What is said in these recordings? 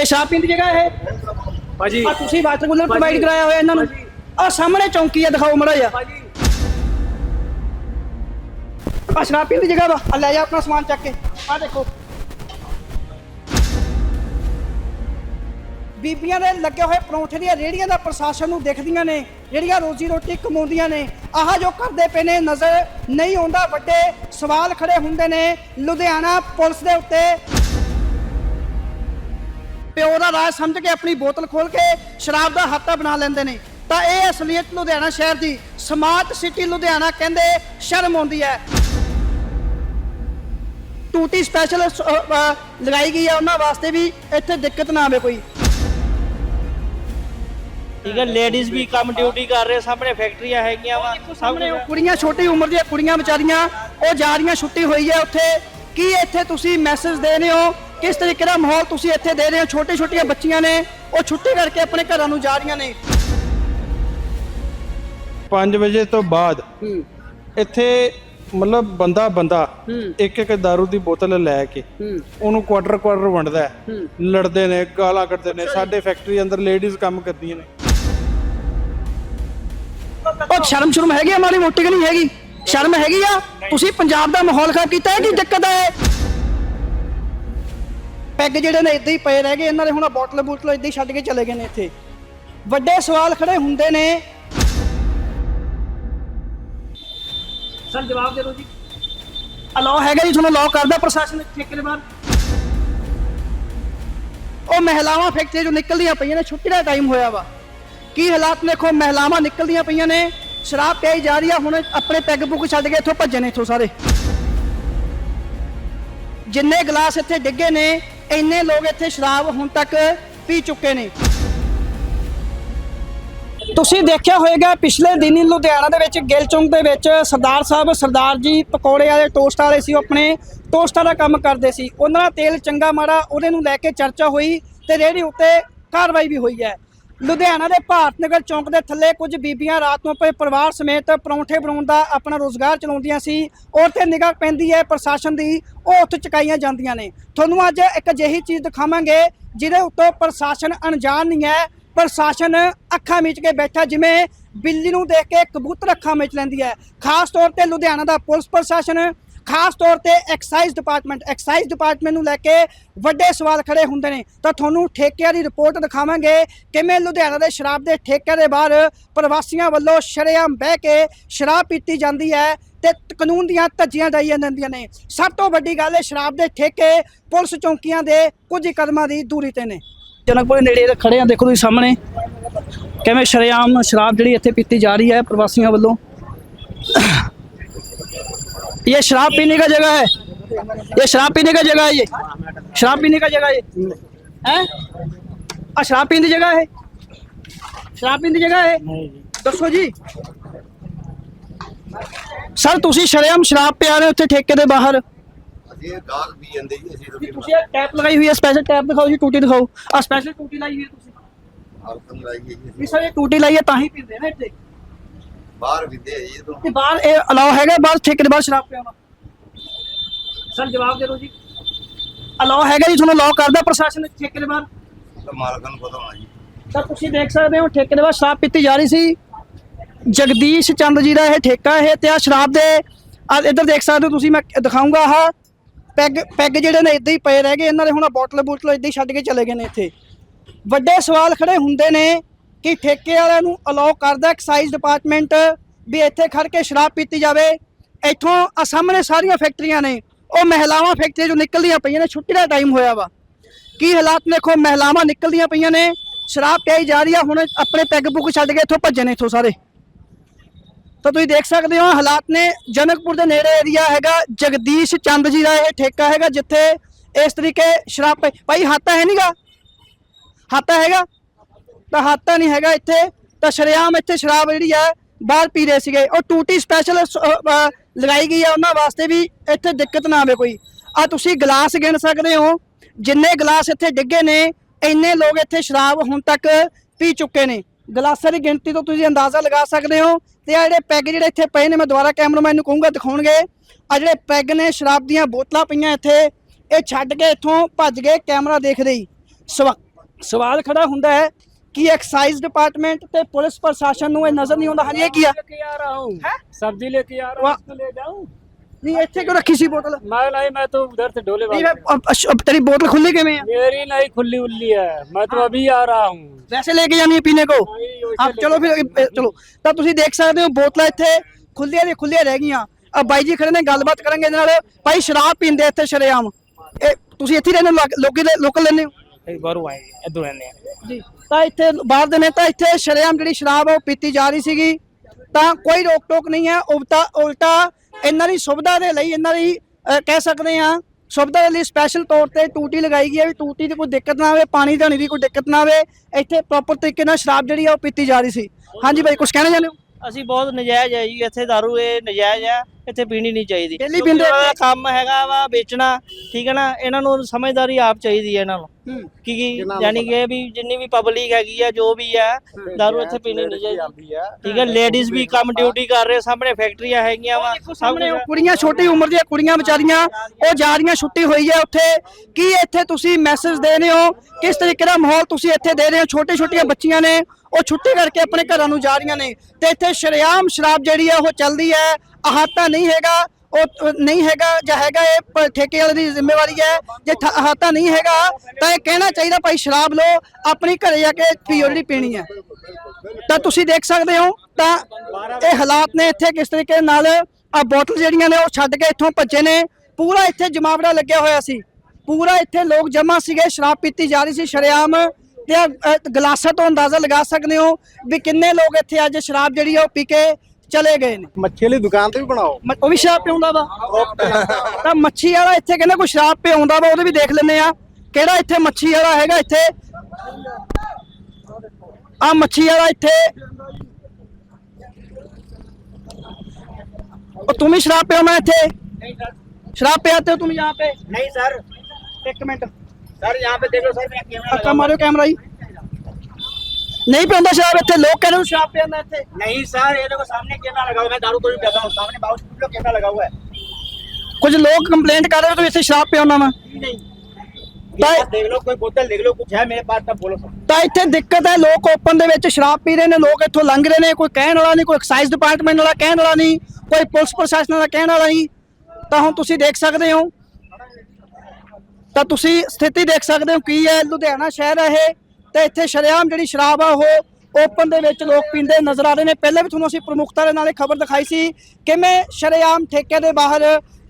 ਇਹ ਸ਼ਰਾਬ ਪੀਣ ਦੀ ਜਗ੍ਹਾ ਇਹ। ਭਾਜੀ। ਆ ਤੁਸੀਂ ਵਾਟਰ ਕੂਲਰ ਪ੍ਰੋਵਾਈਡ ਕਰਾਇਆ ਹੋਇਆ ਇਹਨਾਂ ਨੂੰ। ਆ ਸਾਹਮਣੇ ਚੌਂਕੀ ਆ ਦਿਖਾਓ ਮੜਾ ਜਾ ਭਾਜੀ। ਆ ਸ਼ਰਾਬ ਪੀਣ ਦੀ ਜਗ੍ਹਾ ਵਾ। ਆ ਲੈ ਜਾ ਆਪਣਾ ਸਮਾਨ ਚੱਕ ਕੇ। ਆ ਦੇਖੋ। ਬੀਬੀਆਂ ਦੇ ਲੱਗੇ ਹੋਏ ਪਰੌਂਠੇ ਦੀਆਂ ਰੇੜੀਆਂ ਦਾ ਪ੍ਰਸ਼ਾਸਨ ਨੂੰ ਦਿਖਦੀਆਂ ਨੇ। ਜਿਹੜੀਆਂ ਰੋਜ਼ੀ ਰੋਟੀ ਕਮਾਉਂਦੀਆਂ ਨੇ। ਆਹ ਜੋ ਕਰਦੇ ਪਏ ਨੇ ਨਜ਼ਰ ਨਹੀਂ ਆਉਂਦਾ। ਵੱਡੇ ਸਵਾਲ ਖੜੇ ਹੁੰਦੇ ਨੇ। ਲੁਧਿਆਣਾ ਪੁਲਿਸ ਦੇ ਉੱਤੇ ਪਿਓ ਦਾ ਰਾਜ ਸਮਝ ਕੇ ਆਪਣੀ ਬੋਤਲ ਖੋਲ ਕੇ ਸ਼ਰਾਬ ਦਾ ਹੱਤਾ ਬਣਾ ਲੈਂਦੇ ਨੇ। ਤਾਂ ਇਹ ਅਸਲੀਅਤ ਲੁਧਿਆਣਾ ਸ਼ਹਿਰ ਦੀ ਸਮਾਰਟ ਸਿਟੀ ਲੁਧਿਆਣਾ ਕਹਿੰਦੇ ਸ਼ਰਮ ਆਉਂਦੀ ਹੈ। ਟੂਟੀ ਸਪੈਸ਼ਲ ਲਗਾਈ ਗਈ ਹੈ। ਉਹਨਾਂ ਵਾਸਤੇ ਵੀ ਇੱਥੇ ਦਿੱਕਤ ਨਾ ਆਵੇ ਕੋਈ। ਠੀਕ ਹੈ ਲੇਡੀਜ਼ ਵੀ ਕੰਮ ਡਿਊਟੀ ਕਰ ਰਹੇ ਸਾਹਮਣੇ ਫੈਕਟਰੀਆਂ ਹੈਗੀਆਂ ਵਾ ਸਾਹਮਣੇ। ਕੁੜੀਆਂ ਛੋਟੀ ਉਮਰ ਦੀਆਂ ਕੁੜੀਆਂ ਵਿਚਾਰੀਆਂ ਉਹ ਜਾ ਰਹੀਆਂ ਛੁੱਟੀ ਹੋਈ ਹੈ ਉੱਥੇ। ਕੀ ਇੱਥੇ ਤੁਸੀਂ ਮੈਸੇਜ ਦੇ ਰਹੇ ਹੋ? ਕਿਸ ਤਰੀਕੇ ਦਾ ਮਾਹੌਲ ਤੁਸੀਂ ਇੱਥੇ ਦੇ ਰਹੇ ਹੋ? ਛੋਟੇ ਛੋਟੀਆਂ ਬੱਚੀਆਂ ਨੇ ਉਹ ਛੁੱਟੀ ਕਰਕੇ ਆਪਣੇ ਘਰਾਂ ਨੂੰ ਜਾ ਰਹੀਆਂ ਨੇ। 5 ਵਜੇ ਤੋਂ ਬਾਅਦ ਹੂੰ। ਇੱਥੇ ਮਤਲਬ ਬੰਦਾ ਬੰਦਾ। ਇੱਕ ਇੱਕ दारू ਦੀ ਬੋਤਲ ਲੈ ਕੇ ਉਹਨੂੰ ਕੁਆਟਰ ਕੁਆਟਰ ਵੰਡਦਾ ਹੂੰ। ਲੜਦੇ ਨੇ ਗਾਲਾਂ ਕੱਢਦੇ ਨੇ ਸਾਡੇ ਫੈਕਟਰੀ ਅੰਦਰ ਲੇਡੀਜ਼ ਕੰਮ ਕਰਦੀਆਂ ਨੇ। ਉਹ ਸ਼ਰਮ ਸ਼ਰਮ ਹੈਗੀ ਆ ਮਾੜੀ ਮੋਟੀ ਕਿ ਨਹੀਂ ਹੈਗੀ? ਸ਼ਰਮ ਹੈਗੀ ਆ? ਤੁਸੀਂ ਪੰਜਾਬ ਦਾ ਮਾਹੌਲ ਖਰਾਬ ਕੀਤਾ ਹੈ ਕੀ ਦਿੱਕਤ ਹੈ? ਪੈਗ ਜਿਹੜੇ ਨੇ ਇਦਾਂ ਹੀ ਪਏ ਰਹਿ ਗਏ ਇਹਨਾਂ ਦੇ ਹੁਣ ਬੋਤਲ ਬੋਤਲ ਇਦਾਂ ਹੀ ਛੱਡ ਕੇ ਚਲੇ ਗਏ ਨੇ ਇੱਥੇ। ਵੱਡੇ ਸਵਾਲ ਖੜੇ ਹੁੰਦੇ ਨੇ। ਸਰ ਜਵਾਬ ਦੇ ਦਿਓ ਜੀ। ਅਲਾਉ ਹੈਗਾ ਜੀ ਤੁਹਾਨੂੰ ਅਲਾਉ ਕਰਦਾ ਪ੍ਰਸ਼ਾਸਨ ਠੇਕੇ ਦੇ ਬਾਹਰ। ਉਹ ਮਹਿਲਾਵਾਂ ਫੈਕਟਰੀ ਚੋਂ ਨਿਕਲਦੀਆਂ ਪਈਆਂ ਨੇ ਛੁੱਟੀ ਦਾ ਟਾਈਮ ਹੋਇਆ ਵਾ। ਕੀ ਹਾਲਾਤ ਦੇਖੋ ਮਹਿਲਾਵਾਂ ਨਿਕਲਦੀਆਂ ਪਈਆਂ ਨੇ। ਸ਼ਰਾਬ ਪੀਈ ਜਾ ਰਹੀ ਆ ਹੁਣ ਆਪਣੇ ਪੈਗ ਪੁੱਗ ਛੱਡ ਕੇ ਇੱਥੋਂ ਭੱਜੇ ਨੇ ਇੱਥੋਂ ਸਾਰੇ। ਜਿੰਨੇ ਗਲਾਸ ਇੱਥੇ ਡਿੱਗੇ ਨੇ ਇੰਨੇ ਲੋਕ ਇੱਥੇ ਸ਼ਰਾਬ ਹੁਣ ਤੱਕ ਪੀ ਚੁੱਕੇ ਨੇ। ਤੁਸੀਂ ਦੇਖਿਆ ਹੋਵੇਗਾ, ਪਿਛਲੇ ਦਿਨੀ ਲੁਧਿਆਣਾ ਦੇ ਵਿੱਚ, ਗਿੱਲ ਚੌਂਕ ਦੇ ਵਿੱਚ ਸਰਦਾਰ ਸਾਹਿਬ, ਸਰਦਾਰ ਜੀ ਪਕੌੜੇ ਵਾਲੇ, ਟੋਸਟ ਵਾਲੇ ਸੀ, ਉਹ ਆਪਣੇ ਟੋਸਟਾਂ ਦਾ ਕੰਮ ਕਰਦੇ ਸੀ। ਉਹਨਾਂ ਦਾ ਤੇਲ ਚੰਗਾ ਮਾੜਾ ਉਹਦੇ ਨੂੰ ਲੈ ਕੇ ਚਰਚਾ ਹੋਈ ਤੇ ਰੇਹੜੀ ਉੱਤੇ ਕਾਰਵਾਈ ਵੀ ਹੋਈ ਹੈ। ਲੁਧਿਆਣਾ ਦੇ ਭਾਰਤ ਨਗਰ ਚੌਂਕ ਦੇ ਥੱਲੇ ਕੁਝ ਬੀਬੀਆਂ ਰਾਤ ਨੂੰ ਆਪਣੇ ਪਰਿਵਾਰ ਸਮੇਤ ਪਰੌਂਠੇ ਬਣਾਉਣ ਦਾ ਆਪਣਾ ਰੋਜ਼ਗਾਰ ਚਲਾਉਂਦੀਆਂ ਸੀ। ਔਰ ਤੇ ਨਿਗਾਹ ਪੈਂਦੀ ਹੈ, ਪ੍ਰਸ਼ਾਸਨ ਦੀ ਉਹ ਉੱਥੇ ਚੁਕਾਈਆਂ ਜਾਂਦੀਆਂ ਨੇ। ਤੁਹਾਨੂੰ ਅੱਜ ਇੱਕ ਅਜਿਹੀ ਚੀਜ਼ ਦਿਖਾਵਾਂਗੇ, ਜਿਹਦੇ ਉੱਤੇ ਪ੍ਰਸ਼ਾਸਨ ਅਣਜਾਣ ਨਹੀਂ ਹੈ। ਪ੍ਰਸ਼ਾਸਨ ਅੱਖਾਂ ਮੀਚ ਕੇ ਬੈਠਾ, ਜਿਵੇਂ ਬਿੱਲੀ ਨੂੰ ਦੇਖ ਕੇ ਕਬੂਤਰ ਅੱਖਾਂ ਮੀਚ ਲੈਂਦੀ ਹੈ। ਖਾਸ ਤੌਰ ਤੇ ਲੁਧਿਆਣਾ ਦਾ ਪੁਲਿਸ ਪ੍ਰਸ਼ਾਸਨ ਖਾਸ ਤੌਰ ਤੇ ਐਕਸਾਈਜ਼ ਡਿਪਾਰਟਮੈਂਟ ਐਕਸਾਈਜ਼ ਡਿਪਾਰਟਮੈਂਟ ਨੂੰ ਲੈ ਕੇ ਵੱਡੇ ਸਵਾਲ ਖੜੇ ਹੁੰਦੇ ਨੇ। ਤਾਂ ਤੁਹਾਨੂੰ ਠੇਕਿਆਂ ਦੀ ਰਿਪੋਰਟ ਦਿਖਾਵਾਂਗੇ ਕਿਵੇਂ ਲੁਧਿਆਣਾ ਦੇ ਸ਼ਰਾਬ ਦੇ ਠੇਕੇ ਦੇ ਬਾਹਰ ਪ੍ਰਵਾਸੀਆਂ ਵੱਲੋਂ ਸ਼ਰੇਆਮ ਬਹਿ ਕੇ ਸ਼ਰਾਬ ਪੀਤੀ ਜਾਂਦੀ ਹੈ ਤੇ ਕਾਨੂੰਨ ਦੀਆਂ ਧੱਜੀਆਂ ਡਾਈਆਂ ਜਾਂਦੀਆਂ ਨੇ। ਸਭ ਤੋਂ ਵੱਡੀ ਗੱਲ ਹੈ ਸ਼ਰਾਬ ਦੇ ਠੇਕੇ ਪੁਲਿਸ ਚੌਂਕੀਆਂ ਦੇ ਕੁਝ ਕਦਮਾਂ ਦੀ ਦੂਰੀ ਤੇ ਨੇ। ਜਨਕਪੁਰ ਨੇੜੇ ਖੜੇ ਆ, ਦੇਖੋ ਤੁਸੀਂ ਸਾਹਮਣੇ। ਕਿਵੇਂ ਸ਼ਰੇਆਮ ਸ਼ਰਾਬ ਜਿਹੜੀ ਇੱਥੇ ਪੀਤੀ ਜਾ ਰਹੀ ਹੈ ਪ੍ਰਵਾਸੀਆਂ ਵੱਲੋਂ। ये शराब पीने का जगह है ये शराब पीने का जगह है ये शराब पीने का जगह है ये हैं आ शराब पीने की जगह है शराब पीने की जगह है ਦੱਸੋ ਜੀ ਸਰ ਤੁਸੀਂ ਸ਼ਰੇਆਮ ਸ਼ਰਾਬ ਪਿਆ ਰਹੇ ਹੋ ਉੱਥੇ ਠੇਕੇ ਦੇ ਬਾਹਰ ਅਸੀਂ ਇਹ ਗਾਹਕ ਵੀ ਜਾਂਦੇ ਜੀ ਅਸੀਂ ਰੋਟੀ ਤੁਸੀਂ ਇਹ ਟੈਪ ਲਗਾਈ ਹੋਈ ਹੈ ਸਪੈਸ਼ਲ ਟੈਪ ਦਿਖਾਓ ਜੀ ਟੂਟੀ ਦਿਖਾਓ ਆ ਸਪੈਸ਼ਲ ਟੂਟੀ ਲਾਈ ਹੋਈ ਹੈ ਤੁਸੀਂ ਆਲਕਨ ਲਾਈਏ ਜੀ ਵੀ ਅਸੀਂ ਸਰ ਇਹ ਟੂਟੀ ਲਾਈ ਹੈ ਤਾਂ ਹੀ ਪੀਂਦੇ ਨੇ ਇੱਥੇ ਬਾਹਰ ਵਿਦੇ ਜੀ ਇਹ ਤੋਂ ਤੇ ਬਾਹਰ ਇਹ ਅਲਾਉ ਹੈਗਾ ਬਾਹਰ ਠੇਕੇ ਦੇ ਬਾਹਰ ਸ਼ਰਾਬ ਪਿਆਉਣਾ ਸਰ ਜਵਾਬ ਦੇ ਦਿਓ ਜੀ। ਅਲਾਉ ਹੈਗਾ ਜੀ ਤੁਹਾਨੂੰ ਅਲਾਉ ਕਰਦਾ ਪ੍ਰਸ਼ਾਸਨ ਠੇਕੇ ਦੇ ਬਾਹਰ। ਤਾਂ ਮਾਲਕਾਂ ਨੂੰ ਪਤਾ ਹੋਣਾ ਜੀ। ਤਾਂ ਤੁਸੀਂ ਦੇਖ ਸਕਦੇ ਹੋ ਠੇਕੇ ਦੇ ਬਾਹਰ ਸ਼ਰਾਬ ਪੀਤੀ ਜਾ ਰਹੀ ਸੀ। ਜਗਦੀਸ਼ ਚੰਦ ਜੀ ਦਾ ਇਹ ਠੇਕਾ ਇਹ ਤੇ ਆ ਸ਼ਰਾਬ ਦੇ। ਆ ਇੱਧਰ ਦੇਖ ਸਕਦੇ ਹੋ ਤੁਸੀਂ ਮੈਂ ਦਿਖਾਉਂਗਾ ਆਹ। ਪੈਗ ਪੈਗ ਜਿਹੜੇ ਨੇ ਇਦਾਂ ਹੀ ਪਏ ਰਹਿ ਗਏ ਇਹਨਾਂ ਦੇ ਹੁਣ ਬੋਤਲ ਬੋਤਲ ਇਦਾਂ ਹੀ ਛੱਡ ਕੇ ਚਲੇ ਗਏ ਨੇ ਇੱਥੇ। ਵੱਡੇ ਸਵਾਲ ਖੜੇ ਹੁੰਦੇ ਨੇ ਕਿ ਠੇਕੇ ਵਾਲਿਆਂ ਨੂੰ ਅਲਾਉ ਕਰਦਾ ਐਕਸਾਈਜ਼ ਡਿਪਾਰਟਮੈਂਟ ਵੀ ਇੱਥੇ ਖੜ ਕੇ ਸ਼ਰਾਬ ਪੀਤੀ ਜਾਵੇ। ਇੱਥੋਂ ਆ ਸਾਹਮਣੇ ਸਾਰੀਆਂ ਫੈਕਟਰੀਆਂ ਨੇ, ਉਹ ਮਹਿਲਾਵਾਂ ਫੈਕਟਰੀ ਚੋਂ ਨਿਕਲਦੀਆਂ ਪਈਆਂ ਨੇ, ਛੁੱਟੀ ਦਾ ਟਾਈਮ ਹੋਇਆ ਵਾ। ਕੀ ਹਾਲਾਤ ਦੇਖੋ, ਮਹਿਲਾਵਾਂ ਨਿਕਲਦੀਆਂ ਪਈਆਂ ਨੇ, ਸ਼ਰਾਬ ਪੀਈ ਜਾ ਰਹੀ ਆ, ਹੁਣ ਆਪਣੇ ਪੈਗ ਪੁੱਗ ਛੱਡ ਕੇ ਇੱਥੋਂ ਭੱਜੇ ਨੇ ਇੱਥੋਂ ਸਾਰੇ। ਤਾਂ ਤੁਸੀਂ ਦੇਖ ਸਕਦੇ ਹੋ, ਹਾਲਾਤ ਨੇ, ਜਨਕਪੁਰ ਦੇ ਨੇੜੇ ਏਰੀਆ ਹੈਗਾ, ਜਗਦੀਸ਼ ਚੰਦ ਜੀ ਦਾ ਇਹ ਠੇਕਾ ਹੈਗਾ, ਜਿੱਥੇ ਇਸ ਤਰੀਕੇ ਸ਼ਰਾਬ ਪਈ- ਭਾਈ ਹਾਤਾ ਹੈ ਨਹੀਂਗਾ ਹਾਤਾ ਹੈਗਾ? ਹਾਤਾ ਨਹੀਂ ਹੈਗਾ ਇੱਥੇ। ਤਾਂ ਸ਼ਰੇਆਮ ਇੱਥੇ ਸ਼ਰਾਬ ਜਿਹੜੀ ਆ ਬਾਹਰ ਪੀ ਰਹੇ ਸੀਗੇ। ਉਹ ਟੂਟੀ ਸਪੈਸ਼ਲ ਲਗਾਈ ਗਈ ਆ ਉਹਨਾਂ ਵਾਸਤੇ ਵੀ ਇੱਥੇ ਦਿੱਕਤ ਨਾ ਆਵੇ ਕੋਈ। ਆ ਤੁਸੀਂ ਗਲਾਸ ਗਿਣ ਸਕਦੇ ਹੋ। ਜਿੰਨੇ ਗਲਾਸ ਇੱਥੇ ਡਿੱਗੇ ਨੇ, ਇੰਨੇ ਲੋਕ ਇੱਥੇ ਸ਼ਰਾਬ ਹੁਣ ਤੱਕ ਪੀ ਚੁੱਕੇ ਨੇ। ਗਲਾਸਾਂ ਦੀ ਗਿਣਤੀ ਤੋਂ ਤੁਸੀਂ ਅੰਦਾਜ਼ਾ ਲਗਾ ਸਕਦੇ ਹੋ। ਤੇ ਆ ਜਿਹੜੇ ਪੈਗ ਜਿਹੜੇ ਇੱਥੇ ਪਏ ਨੇ, ਮੈਂ ਦੁਬਾਰਾ ਕੈਮਰਾਮੈਨ ਨੂੰ ਕਹੂੰਗਾ, ਦਿਖਾਉਣਗੇ। ਆ ਜਿਹੜੇ ਪੈਗ ਨੇ, ਸ਼ਰਾਬ ਦੀਆਂ ਬੋਤਲਾਂ ਪਈਆਂ ਇੱਥੇ। ਇਹ ਛੱਡ ਕੇ ਇੱਥੋਂ ਭੱਜ ਗਏ ਕੈਮਰਾ ਦੇਖਦੇ ਹੀ। ਸਵਾ, ਸਵਾਲ ਖੜਾ ਹੁੰਦਾ ਹੈ ਕਿ ਐਕਸਾਈਜ਼ ਡਿਪਾਰਟਮੈਂਟ ਤੇ ਪੁਲਿਸ ਪ੍ਰਸ਼ਾਸਨ ਨੂੰ ਇਹ ਨਜ਼ਰ ਨਹੀਂ ਆਉਂਦਾ ਹਾਂਜੀ ਇਹ ਕੀ ਆ लेके आ रहा हूँ हैं? सब्जी लेके आ रहा वाह। हूँ उसको ले जाऊँ ਨਹੀਂ ਇੱਥੇ ਕਿਉਂ ਰੱਖੀ ਸੀ ਬੋਤਲ मैं नहीं मैं तो उधर से ढोले ਨਹੀਂ वाला ਮੈਂ ਅ- ਅ- ਅ- ਤੇਰੀ ਬੋਤਲ ਖੁੱਲੀ ਕਿਵੇਂ ਆ मेरी नहीं खुली उल्ली है मैं तो अभी आ रहा हूँ ਵੈਸੇ ਲੈ ਕੇ ਜਾਣੀ ਹੈ ਪੀਣੇ ਕੋ नहीं, वैसे ਆਪ ਚਲੋ ਫਿਰ ਇਹ- ਇਹ- ਚਲੋ ਤਾਂ ਤੁਸੀਂ ਦੇਖ ਸਕਦੇ ਹੋ ਬੋਤਲਾਂ ਇੱਥੇ ਖੁੱਲੀਆਂ ਦੀਆਂ ਖੁੱਲੀਆਂ ਰਹਿ ਗਈਆਂ ਆ ਬਾਈ ਜੀ ਖੜੇ ਨੇ ਗੱਲਬਾਤ ਕਰਾਂਗੇ ਇਹਦੇ ਨਾਲ ਭਾਈ ਸ਼ਰਾਬ ਪੀਂਦੇ ਇੱਥੇ ਸ਼ਰੇਆਮ ਇਹ ਤੁਸੀਂ ਇੱਥੇ ਹੀ ਰਹਿੰਦੇ ਹੋ ਲੋਕ- ਲੋਕੀ ਦੇ ਲੋਕਲ ਲੈਂਦੇ ਹੋ ਬਾਹਰੋਂ ਆਏ ਇਦੋਂ ਰਹਿੰਦੇ ਆ ਜੀ। ਤਾਂ ਇੱਥੇ ਬਾਹਰ ਦੇ ਨੇ, ਤਾਂ ਇੱਥੇ ਸ਼ਰੇਆਮ ਜਿਹੜੀ ਸ਼ਰਾਬ ਆ ਉਹ ਪੀਤੀ ਜਾ ਰਹੀ ਸੀਗੀ। ਤਾਂ ਕੋਈ ਰੋਕ ਟੋਕ ਨਹੀਂ ਹੈ। ਉਲਟਾ ਉਲਟਾ ਇਹਨਾਂ ਦੀ ਸੁਵਿਧਾ ਦੇ ਲਈ ਇਹਨਾਂ ਦੀ ਕਹਿ ਸਕਦੇ ਆ ਸੁਵਿਧਾ ਦੇ ਲਈ ਸਪੈਸ਼ਲ ਤੌਰ ਤੇ ਟੂਟੀ ਲਗਾਈ ਗਈ ਹੈ ਵੀ ਟੂਟੀ ਦੀ ਕੋਈ ਦਿੱਕਤ ਨਾ ਆਵੇ, ਪਾਣੀ ਧਾਣੀ ਦੀ ਕੋਈ ਦਿੱਕਤ ਨਾ ਆਵੇ। ਇੱਥੇ ਪ੍ਰੋਪਰ ਤਰੀਕੇ ਨਾਲ ਸ਼ਰਾਬ ਜਿਹੜੀ ਆ ਉਹ ਪੀਤੀ ਜਾ ਰਹੀ ਸੀ। ਹਾਂਜੀ ਬਾਈ ਕੁਝ ਕਹਿਣਾ ਚਾਹੁੰਦੇ ਹੋ? ਅਸੀਂ ਬਹੁਤ ਨਜਾਇਜ਼ ਹੈ ਜੀ, ਇੱਥੇ ਦਾਰੂ ਇਹ ਨਜਾਇਜ਼ ਹੈ। ਇੱਥੇ ਪੀਣੀ ਨਹੀਂ ਚਾਹੀਦੀ। ਪੀਂਦੇ ਦਾ? ਕੰਮ ਹੈਗਾ ਵਾ ਵੇਚਣਾ ਠੀਕ ਹੈ ਨਾ? ਇਹਨਾਂ ਨੂੰ ਸਮਝਦਾਰੀ ਆਪ ਚਾਹੀਦੀ ਹੈ ਇਹਨਾਂ ਨੂੰ। ਕਿ ਕੀ ਯਾਨੀ ਕਿ ਵੀ ਜਿੰਨੀ ਵੀ ਪਬਲਿਕ ਹੈਗੀ ਆ ਜੋ ਵੀ ਹੈ। ਦਾਰੂ ਇੱਥੇ ਪੀਣੀ ਨਹੀਂ ਚਾਹੀਦੀ। ਠੀਕ ਹੈ ਲੇਡੀਜ਼ ਵੀ ਕੰਮ ਡਿਊਟੀ ਕਰ ਰਹੇ ਸਾਹਮਣੇ ਫੈਕਟਰੀਆਂ ਹੈਗੀਆਂ ਵਾ। ਸਾਹਮਣੇ। ਕੁੜੀਆਂ ਛੋਟੀ ਉਮਰ ਦੀਆਂ ਕੁੜੀਆਂ ਵਿਚਾਰੀਆਂ ਉਹ ਜਾ ਰਹੀਆਂ ਛੁੱਟੀ ਹੋਈ ਹੈ ਉੱਥੇ। ਕੀ ਇੱਥੇ ਤੁਸੀਂ ਮੈਸੇਜ ਦੇ ਰਹੇ ਹੋ? ਕਿਸ ਤਰੀਕੇ ਦਾ ਮਾਹੌਲ ਤੁਸੀਂ ਇੱਥੇ ਦੇ ਰਹੇ ਹੋ? ਛੋਟੇ ਛੋਟੀਆਂ ਬੱਚੀਆਂ ਨੇ ਉਹ ਛੁੱਟੀ ਕਰਕੇ ਆਪਣੇ ਘਰਾਂ ਨੂੰ ਜਾ ਰਹੀਆਂ ਨੇ। ਤੇ ਇੱਥੇ ਸ਼ਰੇਆਮ ਸ਼ਰਾਬ ਜਿਹੜੀ ਹੈ ਉਹ ਚੱਲਦੀ ਹੈ। ਅਹਾਤਾ ਨਹੀਂ ਹੈਗਾ, ਉਹ ਨਹੀਂ ਹੈਗਾ, ਜਾਂ ਹੈਗਾ ਇਹ ਠੇਕੇ ਵਾਲੇ ਦੀ ਜ਼ਿੰਮੇਵਾਰੀ ਹੈ। ਜੇ ਠ- ਅਹਾਤਾ ਨਹੀਂ ਹੈਗਾ, ਤਾਂ ਇਹ ਕਹਿਣਾ ਚਾਹੀਦਾ, ਭਾਈ ਸ਼ਰਾਬ ਲਓ, ਆਪਣੀ ਘਰੇ ਜਾ ਕੇ ਪੀਓ ਜਿਹੜੀ ਪੀਣੀ ਹੈ। ਤਾਂ ਤੁਸੀਂ ਦੇਖ ਸਕਦੇ ਹੋ, ਤਾਂ ਇਹ ਹਾਲਾਤ ਨੇ ਇੱਥੇ ਕਿਸ ਤਰੀਕੇ ਨਾਲ ਆ ਬੋਤਲ ਜਿਹੜੀਆਂ ਨੇ, ਉਹ ਛੱਡ ਕੇ ਇੱਥੋਂ ਭੱਜੇ ਨੇ। ਪੂਰਾ ਇੱਥੇ ਜਮਾਵੜਾ ਲੱਗਿਆ ਹੋਇਆ ਸੀ। ਪੂਰਾ ਇੱਥੇ ਲੋਕ ਜਮਾ ਸੀਗੇ, ਸ਼ਰਾਬ ਪੀਤੀ ਜਾ ਰਹੀ ਸੀ, ਸ਼ਰੇਆਮ। ਤੇ ਗਲਾਸਾਂ ਤੋਂ ਅੰਦਾਜ਼ਾ ਲਗਾ ਸਕਦੇ ਹੋ ਵੀ ਕਿੰਨੇ ਲੋਕ ਇੱਥੇ ਅੱਜ ਸ਼ਰਾਬ ਜਿਹੜੀ ਆ ਉਹ ਪੀ ਕੇ ਚਲੇ ਗਏ ਨੇ ਮੱਛੀ ਵਾਲੀ ਦੁਕਾਨ ਤੇ ਵੀ ਬਣਾਓ ਮ- ਉਹ ਵੀ ਸ਼ਰਾਬ ਪਿਉਂਦਾ ਵਾ ਤਾਂ ਮੱਛੀ ਵਾਲਾ ਇੱਥੇ ਕਹਿੰਦਾ ਕੋਈ ਸ਼ਰਾਬ ਪਿਉਂਦਾ ਵਾ ਉਹਦੇ ਵੀ ਦੇਖ ਲੈਂਦੇ ਆ ਕਿਹੜਾ ਇੱਥੇ ਮੱਛੀ ਵਾਲਾ ਹੈਗਾ ਇੱਥੇ ਆ ਮੱਛੀ ਵਾਲਾ ਇੱਥੇ ਉਹ ਤੂੰ ਵੀ ਸ਼ਰਾਬ ਪਿਉਣਾ ਇੱਥੇ शराब पे आते हो तुम यहाँ पे नहीं सर एक मिनट सर यहाँ पे देखो सर मैं कैमरा ਅੱਕਾ ਮਾਰਿਓ ਕੈਮਰਾ ਜੀ ਨਹੀਂ ਪਿਉਂਦਾ ਸ਼ਰਾਬ ਇੱਥੇ ਲੋਕ ਕਹਿੰਦੇ ਨੇ ਸ਼ਰਾਬ ਪਿਆਉਂਦਾ ਇੱਥੇ नहीं सर ये देखो सामने कैमरा लगा हुआ है मैं दारू तो नहीं पीता हूँ सामने बाउंड कैमरा लगा हुआ है ਕੁਝ ਲੋਕ ਕੰਪਲੇਂਟ ਕਰ ਰਹੇ ਹੋ ਤੂੰ ਇੱਥੇ ਸ਼ਰਾਬ ਪਿਆਉਣਾ ਵਾ नहीं भाई- ये देख लो कोई बोतल देख लो कुछ है मेरे पास तब बोलो सर ਤਾਂ ਇੱਥੇ ਦਿੱਕਤ ਹੈ ਲੋਕ ਓਪਨ ਦੇ ਵਿੱਚ ਸ਼ਰਾਬ ਪੀ ਰਹੇ ਨੇ ਲੋਕ ਇੱਥੋਂ ਲੰਘ ਰਹੇ ਨੇ ਕੋਈ ਕਹਿਣ ਵਾਲਾ ਨਹੀਂ ਕੋਈ ਐਕਸਾਈਜ਼ ਡਿਪਾਰਟਮੈਂਟ ਵਾਲਾ ਕਹਿਣ ਵਾਲਾ ਨਹੀਂ ਕੋਈ ਪੁਲਿਸ ਪ੍ਰਸ਼ਾਸਨ ਵਾਲਾ ਕਹਿਣ ਵਾਲਾ ਨਹੀਂ ਤਾਂ ਹੁਣ ਤੁਸੀਂ ਦੇਖ ਸਕਦੇ ਹੋ ਤਾਂ ਤੁਸੀਂ ਸਥਿਤੀ ਦੇਖ ਸਕਦੇ ਹੋ ਕੀ ਹੈ ਲੁਧਿਆਣਾ ਸ਼ਹਿਰ ਹੈ ਇਹ ਤੇ ਇੱਥੇ ਸ਼ਰੇਆਮ ਜਿਹੜੀ ਸ਼ਰਾਬ ਆ ਉਹ ਓਪਨ ਦੇ ਵਿੱਚ ਲੋਕ ਪੀਂਦੇ ਨਜ਼ਰ ਆ ਰਹੇ ਨੇ। ਪਹਿਲੇ ਵੀ ਤੁਹਾਨੂੰ ਅਸੀਂ ਪ੍ਰਮੁਖਤਾ ਦੇ ਨਾਲ ਇਹ ਖਬਰ ਦਿਖਾਈ ਸੀ ਕਿਵੇਂ ਸ਼ਰੇਆਮ ਠੇਕੇ ਦੇ ਬਾਹਰ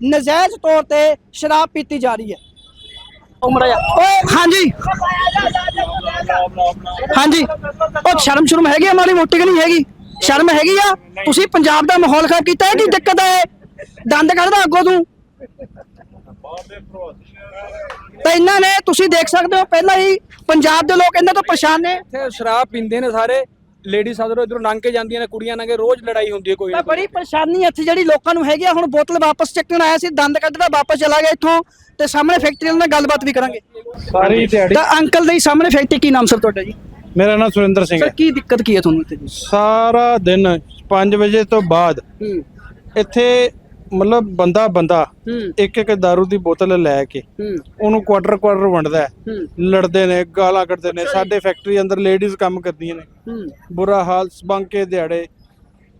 ਨਜਾਇਜ਼ ਤੌਰ ਤੇ ਸ਼ਰਾਬ ਪੀਤੀ ਜਾ ਰਹੀ ਹੈ। ਉਮਰ ਆ ਓਏ ਹਾਂਜੀ। ਹਾਂਜੀ। ਉਹ ਸ਼ਰਮ ਸ਼ਰਮ ਹੈਗੀ ਆ ਮਾੜੀ ਮੋਟੀ ਕਿ ਨਹੀਂ ਹੈਗੀ? ਸ਼ਰਮ ਹੈਗੀ ਆ? ਤੁਸੀਂ ਪੰਜਾਬ ਦਾ ਮਾਹੌਲ ਖਰਾਬ ਕੀਤਾ ਹੈ ਕੀ ਦਿੱਕਤ ਹੈ? ਦੰਦ ਕੱਢਦਾ ਅੱਗੋਂ ਤੂੰ? ਤਾਂ ਇਹਨਾਂ ਨੇ ਤੁਸੀਂ ਦੇਖ ਸਕਦੇ ਹੋ ਪਹਿਲਾਂ ਹੀ ਪੰਜਾਬ ਦੇ ਲੋਕ ਇਹਨਾਂ ਤੋਂ ਪਰੇਸ਼ਾਨ ਨੇ। ਇੱਥੇ ਸ਼ਰਾਬ ਪੀਂਦੇ ਨੇ ਸਾਰੇ ਲੇਡੀਜ਼ ਅਧਰੋਂ ਇਧਰੋਂ ਲੰਘ ਕੇ ਜਾਂਦੀਆਂ ਨੇ ਕੁੜੀਆਂ ਨਾਲ ਰੋਜ਼ ਲੜਾਈ ਹੁੰਦੀ ਹੈ ਕੋਈ ਨਾ ਤਾਂ ਬੜੀ ਪਰੇਸ਼ਾਨੀ ਇੱਥੇ ਜਿਹੜੀ ਲੋਕਾਂ ਨੂੰ ਹੈਗੀ ਆ ਹੁਣ ਬੋਤਲ ਵਾਪਸ ਚੱਕਣ ਆਇਆ ਸੀ ਦੰਦ ਕੱਢਦਾ ਵਾਪਸ ਚਲਾ ਗਿਆ ਇੱਥੋਂ ਤੇ ਸਾਹਮਣੇ ਫੈਕਟਰੀ ਨਾਲ ਗੱਲਬਾਤ ਵੀ ਕਰਾਂਗੇ। ਸਾਰੀ ਦਿਹਾੜੀ ਤਾਂ ਅੰਕਲ ਦੇ ਸਾਹਮਣੇ ਫੈਕਟਰੀ ਕੀ ਨਾਮ ਸਰ ਤੁਹਾਡਾ ਜੀ? ਮੇਰਾ ਨਾਮ ਸੁਰਿੰਦਰ ਸਿੰਘ ਸਰ ਹੈ। ਕੀ ਦਿੱਕਤ ਕੀ ਹੈ ਤੁਹਾਨੂੰ ਇੱਥੇ ਜੀ? ਸਾਰਾ ਦਿਨ 5 ਵਜੇ ਤੋਂ ਬਾਅਦ ਇੱਥੇ ਮਤਲਬ ਬੰਦਾ ਬੰਦਾ ਹੂੰ। ਇੱਕ ਇੱਕ दारू ਦੀ ਬੋਤਲ ਲੈ ਕੇ ਹੂੰ। ਉਹਨੂੰ ਕੁਆਟਰ ਕੁਆਟਰ ਵੰਡਦਾ ਹੈ। ਲੜਦੇ ਨੇ ਗਾਲਾਂ ਕੱਢਦੇ ਨੇ ਸਾਡੇ ਫੈਕਟਰੀ ਅੰਦਰ ਲੇਡੀਜ਼ ਕੰਮ ਕਰਦੀਆਂ ਨੇ। ਹੂੰ। ਬੁਰਾ ਹਾਲ ਸਬੰਕੇ ਦਿਹਾੜੇ।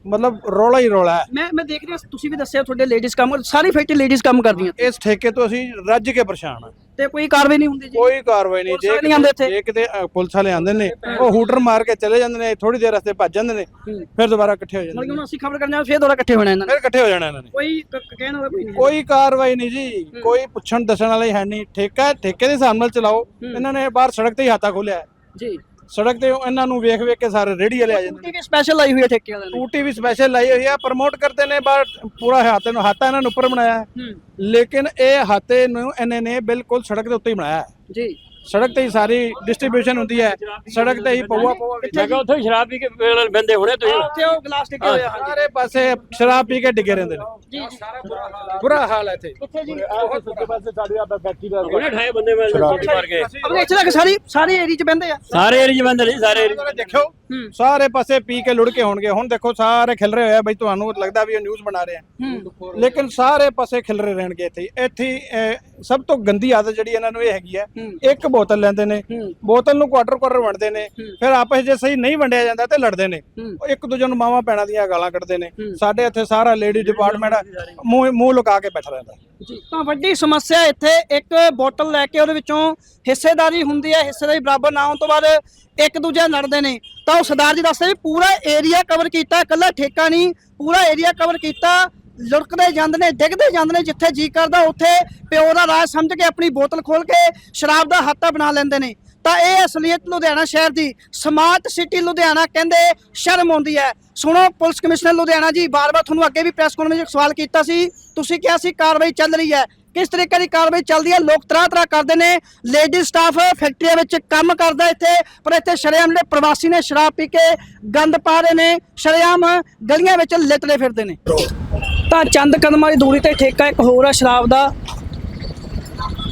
ਮਤਲਬ ਰੌਲਾ ਹੀ ਰੌਲਾ ਹੈ। ਮੈਂ ਮੈਂ ਦੇਖ ਰਿਹਾ ਤੁਸੀਂ ਵੀ ਦੱਸਿਆ ਤੁਹਾਡੇ ਲੇਡੀਜ਼ ਕੰਮ ਸਾਰੀ ਫੈਕਟਰੀ ਲੇਡੀਜ਼ ਕੰਮ ਕਰਦੀਆਂ। ਇਸ ਠੇਕੇ ਤੋਂ ਅਸੀਂ ਰੱਜ ਕੇ ਪਰੇਸ਼ਾਨ ਆ ਤੇ ਕੋਈ ਕਾਰਵਾਈ ਨਹੀਂ ਹੁੰਦੀ ਜੀ। ਕੋਈ ਕਾਰਵਾਈ ਨਹੀਂ। ਪੁਲਿਸ ਵਾਲੇ ਨਹੀਂ ਆਉਂਦੇ ਇੱਥੇ? ਜੇ ਕਿਤੇ ਅ, ਪੁਲਿਸ ਵਾਲੇ ਆਉਂਦੇ ਨੇ ਉਹ ਹੂਟਰ ਮਾਰ ਕੇ ਚਲੇ ਜਾਂਦੇ ਨੇ ਥੋੜੀ ਦੇਰ ਵਾਸਤੇ ਭੱਜ ਜਾਂਦੇ ਨੇ ਹੂੰ। ਫਿਰ ਦੁਬਾਰਾ ਇਕੱਠੇ ਹੋ ਮਤਲਬ ਜਾਂਦੇ ਕਿ ਨੇ। ਹੁਣ ਅਸੀਂ ਖਬਰ ਕਰਨ ਜਾਣਾ ਫੇਰ ਦੁਬਾਰਾ ਇਕੱਠੇ ਹੋਣਾ ਇਹਨਾਂ ਨੇ। ਫਿਰ ਇਕੱਠੇ ਹੋ ਜਾਣਾ ਇਹਨਾਂ ਨੇ। ਕੋਈ ਕ- ਕ- ਕਹਿਣ ਵਾਲਾ ਕੋਈ ਨਹੀਂ। ਕੋਈ ਕਾਰਵਾਈ ਨਹੀਂ ਜੀ। ਕੋਈ ਪੁੱਛਣ ਦੱਸਣ ਵਾਲਾ ਹੀ ਹੈ ਨਹੀਂ। ਠੇਕਾ ਹੈ, ਠੇਕੇ ਦੇ ਹਿਸਾਬ ਨਾਲ ਚਲਾਓ। ਇਹਨਾਂ ਨੇ ਬਾਹਰ ਸੜਕ ਤੇ ਹੀ ਹਾਤਾ ਖੋਲਿਆ ਹੈ। ਜੀ। ਸੜਕ ਤੇ ਇਹਨਾਂ ਨੂੰ ਵੇਖ ਵੇਖ ਕੇ ਸਾਰੇ ਰੇੜੀ ਵਾਲੇ ਆ ਜਾਂਦੇ ਨੇ ਵੀ ਸਪੈਸ਼ਲ ਆਈ ਹੋਈ ਹੈ ਠੇਕੇ ਵਾਲਿਆਂ ਨੇ ਟੂਟੀ ਵੀ ਸਪੈਸ਼ਲ ਲਾਈ ਹੋਈ ਹੈ ਪ੍ਰਮੋਟ ਕਰਦੇ ਨੇ ਬਾਹਰ ਪੂਰਾ ਹਾਤੇ ਨੂੰ ਹਾਤਾ ਇਹਨਾਂ ਨੂੰ ਉੱਪਰ ਬਣਾਇਆ ਹੈ। ਹੂੰ ਲੇਕਿਨ ਇਹ ਹਾਤੇ ਨੂੰ ਇਹਨਾਂ ਨੇ ਬਿਲਕੁਲ ਸੜਕ ਦੇ ਉੱਤੇ ਹੀ ਬਣਾਇਆ ਹੈ। ਜੀ ਸੜਕ ਤੇ ਹੀ ਸਾਰੀ ਡਿਸਟ੍ਰੀਬਿਊਸ਼ਨ ਹੁੰਦੀ ਹੈ। ਸੜਕ ਤੇ ਹੀ ਪਵਾ ਪਵਾ ਮੈਂ ਉੱਥੇ ਸ਼ਰਾਬ ਪੀ ਕੇ ਬੰਦੇ ਹੋਣੇ ਤੁਸੀਂ। ਉੱਥੇ ਉਹ ਗਲਾਸ ਟਿਕੇ ਹੋਇਆ ਸਾਰੇ ਪਾਸੇ ਸ਼ਰਾਬ ਪੀ ਕੇ ਡਿੱਗੇ ਰਹਿੰਦੇ ਨੇ। ਜੀ ਜੀ। ਬੁਰਾ ਹਾਲ ਹੈ। ਇੱਥੇ। ਕਿੱਥੇ ਜੀ। ਸੁੱਕੇ ਪਾਸੇ ਸਾਡੇ ਆ ਫੈਕਟਰੀ ਦਾ ਉਹਨੇ ਠਾਏ ਬੰਦੇ ਮੈਂ ਮਾਰ ਗਏ ਆਪਣੇ ਇੱਥੇ ਤੱਕ ਸਾਰੀ ਸਾਰੇ ਏਰੀਆ 'ਚ ਬੰਦੇ ਆ। ਸਾਰੇ ਏਰੀਆ 'ਚ ਬੰਦੇ ਨਹੀਂ ਸਾਰੇ ਏਰੀਆ ਦੇਖੋ ਸਾਰੇ ਪਾਸੇ ਪੀ ਕੇ ਲੁੜ ਕੇ ਹੋਣਗੇ। ਹੁਣ ਦੇਖੋ ਸਾਰੇ ਖਿਲ ਰਹੇ ਹੋਇਆ ਬਈ ਤੁਹਾਨੂੰ ਲੱਗਦਾ ਵੀ ਇਹ ਨਿਊਜ਼ ਬਣਾ ਰਹੇ ਆ। ਲੇਕਿਨ ਸਾਰੇ ਪਾਸੇ ਖਿਲ ਰਹੇ ਰਹਿਣਗੇ ਇੱਥੇ। ਇੱਥੇ ਸਭ ਤੋਂ ਗੰਦੀ ਆਦਤ ਜਿਹੜੀ ਇਹਨਾਂ ਨੂੰ ਇਹ ਹੈਗੀ ਹੈ ਇੱਕ ਬੋਤਲ ਲੈਂਦੇ ਨੇ ਬੋਤਲ ਨੂੰ ਕੁਆਟਰ ਕੁਆਟਰ ਵੰਡਦੇ ਨੇ ਫਿਰ ਆਪਸ ਜੇ ਸਹੀ ਨਹੀਂ ਵੰਡਿਆ ਜਾਂਦਾ ਤੇ ਲੜਦੇ ਨੇ। ਇੱਕ ਦੂਜੇ ਨੂੰ ਮਾਵਾਂ ਪੈਣਾ ਦੀਆਂ ਗਾਲਾਂ ਕੱਢਦੇ ਨੇ। ਸਾਡੇ ਇੱਥੇ ਸਾਰਾ ਲੇਡੀ ਡਿਪਾਰਟਮੈਂਟ ਮੂੰਹ ਮੂੰਹ ਲੁਕਾ ਕੇ ਬੈਠਾ ਰਹਿੰਦਾ। ਤਾਂ ਵੱਡੀ ਸਮੱਸਿਆ ਇੱਥੇ ਇੱਕ ਬੋਤਲ ਲੈ ਕੇ ਉਹਦੇ ਵਿੱਚੋਂ ਹਿੱਸੇਦਾਰੀ ਹੁੰਦੀ ਹੈ ਹਿੱਸੇਦਾਰੀ ਬਰਾਬਰ ਨਾ ਹੋਣ ਤੋਂ ਬਾਅਦ ਇੱਕ ਦੂਜੇ ਨਾਲ ਲੜਦੇ ਨੇ। ਤਾਂ ਉਹ ਸਰਦਾਰ ਜੀ ਦੱਸਦੇ ਵੀ ਪੂਰਾ ਏਰੀਆ ਕਵਰ ਕੀਤਾ ਇਕੱਲਾ ਠੇਕਾ ਨਹੀਂ ਪੂਰਾ ਏਰੀਆ ਕਵਰ ਕੀਤਾ ਲੁੜਕਦੇ ਜਾਂਦੇ ਨੇ, ਡਿੱਗਦੇ ਜਾਂਦੇ ਨੇ ਜਿੱਥੇ ਜੀ ਕਰਦਾ, ਉੱਥੇ ਪਿਓ ਦਾ ਰਾਜ ਸਮਝ ਕੇ ਆਪਣੀ ਬੋਤਲ ਖੋਲ ਕੇ ਸ਼ਰਾਬ ਦਾ ਹਾਤਾ ਬਣਾ ਲੈਂਦੇ ਨੇ। ਤਾਂ ਇਹ ਅਸਲੀਅਤ ਲੁਧਿਆਣਾ ਸ਼ਹਿਰ ਦੀ ਸਮਾਰਟ ਸਿਟੀ ਲੁਧਿਆਣਾ ਕਹਿੰਦੇ ਸ਼ਰਮ ਆਉਂਦੀ ਹੈ। ਸੁਣੋ, ਪੁਲਿਸ ਕਮਿਸ਼ਨਰ ਲੁਧਿਆਣਾ ਜੀ ਬਾਰ-ਬਾਰ ਤੁਹਾਨੂੰ ਅੱਗੇ ਵੀ ਪ੍ਰੈਸ ਕਾਨਫਰੰਸ ਵਿੱਚ ਸਵਾਲ ਕੀਤਾ ਸੀ। ਤੁਸੀਂ ਕਿਹਾ ਸੀ ਕਾਰਵਾਈ ਚੱਲ ਰਹੀ ਹੈ। ਕਿਸ ਤਰੀਕੇ ਦੀ ਕਾਰਵਾਈ ਚੱਲਦੀ ਹੈ? ਲੋਕ ਤਰ੍ਹਾਂ ਤਰ੍ਹਾਂ ਕਰਦੇ ਨੇ। ਲੇਡੀ ਸਟਾਫ ਫੈਕਟਰੀਆਂ ਵਿੱਚ ਕੰਮ ਕਰਦਾ ਇੱਥੇ, ਪਰ ਇੱਥੇ ਸ਼ਰੇਆਮ ਦੇ ਪ੍ਰਵਾਸੀ ਨੇ, ਸ਼ਰਾਬ ਪੀ ਕੇ ਗੰਦ ਪਾ ਰਹੇ ਨੇ, ਸ਼ਰੇਆਮ ਗਲੀਆਂ ਵਿੱਚ ਲਿਟਦੇ ਫਿਰਦੇ ਨੇ। ਤਾਂ ਚੰਦ ਕਦਮਾਂ ਦੀ ਦੂਰੀ ਤੇ ਠੇਕਾ ਇੱਕ ਹੋਰ ਹੈ ਸ਼ਰਾਬ ਦਾ।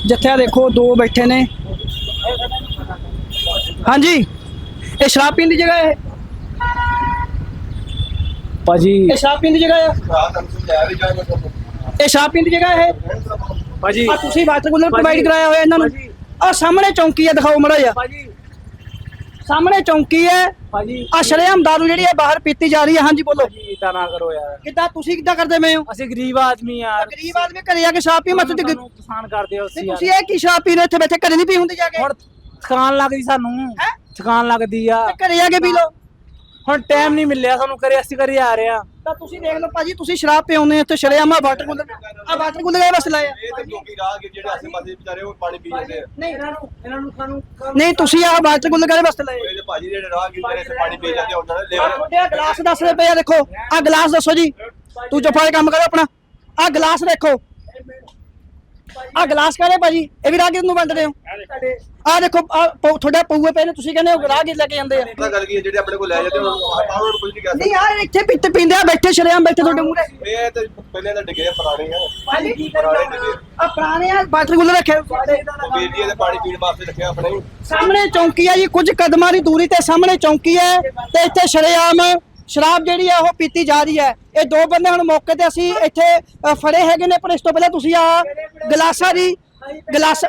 ਜਿੱਥੇ ਆ ਦੇਖੋ ਦੋ ਬੈਠੇ ਨੇ। ਹਾਂਜੀ ਇਹ ਸ਼ਰਾਬ ਪੀਣ ਦੀ ਜਗ੍ਹਾ ਹੈ ਭਾਜੀ। ਇਹ ਸ਼ਰਾਬ ਪੀਣ ਦੀ ਜਗ੍ਹਾ ਹੈ? ਇਹ ਸ਼ਰਾਬ ਪੀਣ ਦੀ ਜਗ੍ਹਾ ਹੈ ਭਾਜੀ। ਆ ਤੁਸੀਂ ਵਾਟਰ ਕੂਲਰ ਪ੍ਰੋਵਾਈਡ ਕਰਾਇਆ ਹੋਇਆ ਇਹਨਾਂ ਨੂੰ। ਆ ਸਾਹਮਣੇ ਚੌਂਕੀ ਹੈ ਦਿਖਾਓ ਮੜਾ ਜਾ ਭਾਜੀ। ਸਾਹਮਣੇ ਚੌਂਕੀ ਹੈ। ਭਾਜੀ ਆ ਸ਼ਰੇਆਮ ਦਾਰੂ ਜਿਹੜੀ ਹੈ ਬਾਹਰ ਪੀਤੀ ਜਾ ਰਹੀ ਹੈ। ਹਾਂਜੀ ਬੋਲੋ। ਇਦਾਂ ਨਾ ਕਰੋ ਯਾਰ। ਕਿੱਦਾਂ ਤੁਸੀਂ ਕਿੱਦਾਂ ਕਰਦੇ ਪਏ ਹੋ? ਅਸੀਂ ਗਰੀਬ ਆਦਮੀ ਯਾਰ ਗਰੀਬ ਆਦਮੀ ਘਰੇ ਆ ਕੇ ਸ਼ਰਾਬ ਪੀ ਮਤ ਸਾਨੂੰ ਪਸੰਦ ਕਰਦੇ ਹੋ ਤੇ ਤੁਸੀਂ ਇਹ ਕੀ ਸ਼ਰਾਬ ਪੀ ਰਹੇ ਇੱਥੇ ਬੈਠੇ? ਘਰੇ ਨਹੀਂ ਪੀ ਹੁੰਦੀ ਜਾ ਕੇ? ਹੁਣ ਥਕਾਨ ਲੱਗਦੀ ਸਾਨੂੰ? ਥਕਾਨ ਲੱਗਦੀ ਆ। ਤੇ ਘਰੇ ਆ ਕੇ ਪੀ ਲਓ। ਹੁਣ ਟਾਈਮ ਨਹੀਂ ਮਿਲਿਆ ਸਾਨੂੰ। ਕਰੇ ਅਸੀਂ ਕਰੇ ਆ ਰਹੇ ਆ ਤਾਂ ਤੁਸੀਂ ਦੇਖ ਲਓ ਭਾਜੀ ਤੁਸੀਂ ਸ਼ਰਾਬ ਪਿਆਉਂਦੇ ਹੋ ਇੱਥੇ ਸ਼ਰੇਆਮ ਆ ਵਾਟਰ ਕੂਲਰ ਆ ਵਾਟਰ ਕੂਲਰ ਇਹ ਬਸ ਲਾਇਆ ਇਹ ਤੇ ਲੋਕੀ ਰਾਹ ਜਿਹੜੇ ਆਸੇ ਪਾਸੇ ਵਿਚਾਰੇ ਉਹ ਪਾਣੀ ਪੀ ਜਾਂਦੇ ਆ। ਨਹੀਂ ਇਹਨਾਂ ਨੂੰ ਨਹੀਂ ਤੁਸੀਂ ਆ ਵਾਟਰ ਕੂਲਰ ਵਾਸਤੇ ਲਾਏ? ਇਹ ਭਾਜੀ ਜਿਹੜੇ ਰਾਹ ਜਿਹੜੇ ਇੱਥੇ ਪਾਣੀ ਪੀ ਜਾਂਦੇ ਆ ਉਹਨਾਂ ਨੇ ਆ ਲੇਬਰ ਤੁਹਾਡੇ ਆ ਗਲਾਸ ਦੱਸ ਰਹੇ ਪਏ ਆ ਦੇਖੋ। ਆ ਗਲਾਸ ਦੱਸੋ ਜੀ। ਤੂੰ ਚੁੱਪ ਕਰਕੇ ਕੰਮ ਕਰੋ ਆਪਣਾ। ਆ ਗਲਾਸ ਦੇਖੋ। ਆ ਗਲਾਸ ਕਾਹਦੇ ਭਾਜੀ? ਇਹ ਵੀ ਰਾਹਗੀਰ ਨੂੰ ਵੰਡ ਰਹੇ ਹੋ। ਆ ਦੇਖੋ ਆ ਤੁਹਾਡਾ ਪਊਏ ਪਏ ਨੇ ਤੁਸੀਂ ਕਹਿੰਦੇ ਹੋ ਰਾਹਗੀਰ ਲੈ ਕੇ ਜਾਂਦੇ ਆ। ਪਤਾ ਗੱਲ ਕੀ ਜਿਹੜੇ ਆਪਣੇ ਕੋਲ ਲੈ ਜਾਂਦੇ ਉਹ ਆਪਾਂ ਨੂੰ ਕੁਝ ਨਹੀਂ ਕਹਿ ਨਹੀਂ ਯਾਰ ਇੱਥੇ ਪੀਤੇ ਪੀਂਦੇ ਆ ਬੈਠੇ ਸ਼ਰੇਆਮ ਬੈਠੇ ਤੁਹਾਡੇ ਮੂਹਰੇ। ਇਹ ਤੇ ਪਹਿਲੇ ਤਾਂ ਡਿੱਗੇ ਪੁਰਾਣੇ ਆ। ਭਾਜੀ ਕੀ ਡਿੱਗੇ। ਆ ਪੁਰਾਣੇ ਆ ਵਾਟਰ ਕੂਲਰ ਰੱਖੇ ਜੀ ਦੇ ਪਾਣੀ ਪੀਣ ਵਾਸਤੇ ਰੱਖਿਆ ਆਪਣੇ। ਸਾਹਮਣੇ ਚੌਂਕੀ ਆ ਜੀ ਕੁਝ ਕਦਮਾਂ ਦੀ ਦੂਰੀ ਤੇ ਸਾਹਮਣੇ ਚੌਂਕੀ ਹੈ ਤੇ ਇੱਥੇ ਸ਼ਰੇਆਮ ਸ਼ਰਾਬ ਜਿਹੜੀ ਆ ਉਹ ਪੀਤੀ ਜਾ ਰਹੀ ਹੈ ਇਹ ਦੋ ਬੰਦੇ ਹੁਣ ਮੌਕੇ ਤੇ ਅਸੀਂ ਇੱਥੇ ਫੜੇ ਹੈਗੇ ਨੇ ਪਰ ਇਸ ਤੋਂ ਪਹਿਲਾਂ ਤੁਸੀਂ ਆ ਗਲਾਸਾਂ ਦੀ ਗਲਾਸ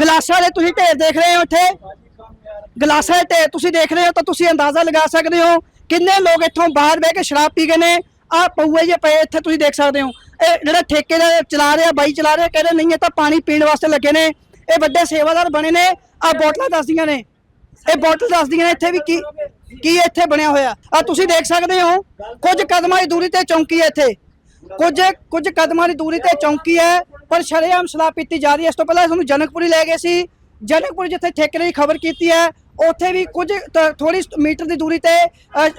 ਗਲਾਸਾਂ ਦੇ ਤੁਸੀਂ ਢੇਰ ਦੇਖ ਰਹੇ ਹੋ ਇੱਥੇ। ਗਲਾਸਾਂ ਦੇ ਢੇਰ ਤੁਸੀਂ ਦੇਖ ਰਹੇ ਹੋ ਤਾਂ ਤੁਸੀਂ ਅੰਦਾਜ਼ਾ ਲਗਾ ਸਕਦੇ ਹੋ ਕਿੰਨੇ ਲੋਕ ਇੱਥੋਂ ਬਾਹਰ ਬਹਿ ਕੇ ਸ਼ਰਾਬ ਪੀ ਗਏ ਨੇ। ਆ ਪਊਏ ਜੇ ਪਏ ਇੱਥੇ ਤੁਸੀਂ ਦੇਖ ਸਕਦੇ ਹੋ। ਇਹ ਜਿਹੜਾ ਠੇਕੇਦਾਰ ਚਲਾ ਰਿਹਾ, ਬਾਈ ਚਲਾ ਰਿਹਾ, ਕਹਿੰਦੇ ਨਹੀਂ, ਇਹ ਤਾਂ ਪਾਣੀ ਪੀਣ ਵਾਸਤੇ ਲੱਗੇ ਨੇ। ਇਹ ਵੱਡੇ ਸੇਵਾਦਾਰ ਬਣੇ ਨੇ। ਆ ਬੋਟਲਾਂ ਦੱਸਦੀਆਂ ਨੇ। ਇਹ ਬੋਟਲ ਦੱਸਦੀਆਂ ਨੇ ਇੱਥੇ ਵੀ ਕੀ ਕੀ ਇੱਥੇ ਬਣਿਆ ਹੋਇਆ। ਆ ਤੁਸੀਂ ਦੇਖ ਸਕਦੇ ਹੋ। ਕੁਝ ਕਦਮਾਂ ਦੀ ਦੂਰੀ ਤੇ ਚੌਂਕੀ ਹੈ ਇੱਥੇ। ਕੁਝ ਕੁਝ ਕਦਮਾਂ ਦੀ ਦੂਰੀ ਤੇ ਚੌਂਕੀ ਹੈ, ਪਰ ਸ਼ਰੇਆਮ ਸ਼ਰਾਬ ਪੀਤੀ ਜਾ ਰਹੀ ਹੈ। ਇਸ ਤੋਂ ਪਹਿਲਾਂ ਸਾਨੂੰ ਜਨਕਪੁਰੀ ਲੈ ਗਏ ਸੀ। ਜਨਕਪੁਰ ਜਿੱਥੇ ਠੇਕੇ ਦੀ ਖਬਰ ਕੀਤੀ ਹੈ, ਉੱਥੇ ਵੀ ਕੁਝ ਥੋੜੀ ਮੀਟਰ ਦੀ ਦੂਰੀ ਤੇ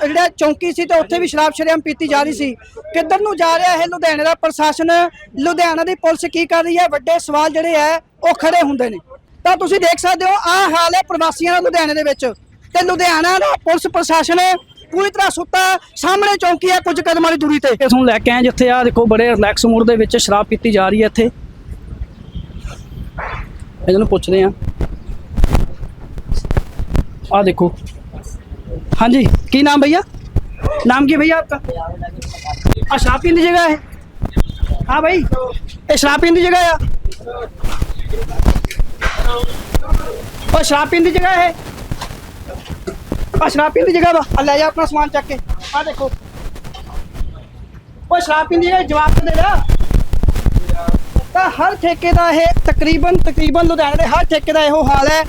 ਜਿਹੜਾ ਚੌਂਕੀ ਸੀ ਤੇ ਉੱਥੇ ਵੀ ਸ਼ਰਾਬ ਸ਼ਰੇਆਮ ਪੀਤੀ ਜਾ ਰਹੀ ਸੀ। ਕਿੱਧਰ ਨੂੰ ਜਾ ਰਿਹਾ ਹੈ ਲੁਧਿਆਣੇ ਦਾ ਪ੍ਰਸ਼ਾਸਨ? ਲੁਧਿਆਣਾ ਦੀ ਪੁਲਿਸ ਕੀ ਕਰ ਰਹੀ ਹੈ? ਵੱਡੇ ਸਵਾਲ ਜਿਹੜੇ ਹੈ, ਉਹ ਖੜੇ ਹੁੰਦੇ ਨੇ। ਤਾਂ ਤੁਸੀਂ ਦੇਖ ਸਕਦੇ ਹੋ, ਆਹ ਹਾਲ ਹੈ ਪ੍ਰਵਾਸੀਆਂ ਦਾ ਲੁਧਿਆਣੇ ਦੇ ਵਿੱਚ। ਤੇ ਲੁਧਿਆਣਾ ਦਾ ਪੁਲਿਸ ਪ੍ਰਸ਼ਾਸਨ ਪੂਰੀ ਤਰ੍ਹਾਂ ਸੁੱਤਾ ਸਾਹਮਣੇ ਚੌਂਕੀ ਹੈ ਕੁਝ ਕਦਮਾਂ ਦੀ ਦੂਰੀ ਤੇ ਇਸ ਨੂੰ ਲੈ ਕੇ ਆਏ ਜਿੱਥੇ ਆ ਦੇਖੋ ਬੜੇ ਰਿਲੈਕਸ ਮੂਡ ਦੇ ਵਿੱਚ ਸ਼ਰਾਬ ਪੀਤੀ ਜਾ ਰਹੀ ਹੈ ਇੱਥੇ ਇਹਨਾਂ ਨੂੰ ਪੁੱਛਦੇ ਆ ਆ ਦੇਖੋ ਹਾਂਜੀ ਕੀ ਨਾਮ भैया नाम की भैया आपका आ शराब पीने की जगह है हाँ भाई ये शराब पीने की जगह है और शराब पीने की जगह है ਆ ਸ਼ਰਾਬ ਦੀ ਜਗ੍ਹਾ ਵਾ। ਆ ਲੈ ਜਾ ਆਪਣਾ ਸਮਾਨ ਚੱਕ ਕੇ। ਆ ਦੇਖੋ। ਉਹ ਸ਼ਰਾਬ ਦੀ ਜਵਾਬ ਤਾਂ ਦੇ ਤਾਂ ਹਰ ਠੇਕੇ ਦਾ ਇਹ ਤਕਰੀਬਨ ਤਕਰੀਬਨ ਲੁਧਿਆਣੇ ਦੇ ਹਰ ਠੇਕੇ ਦਾ ਇਹੋ ਹਾਲ ਹੈ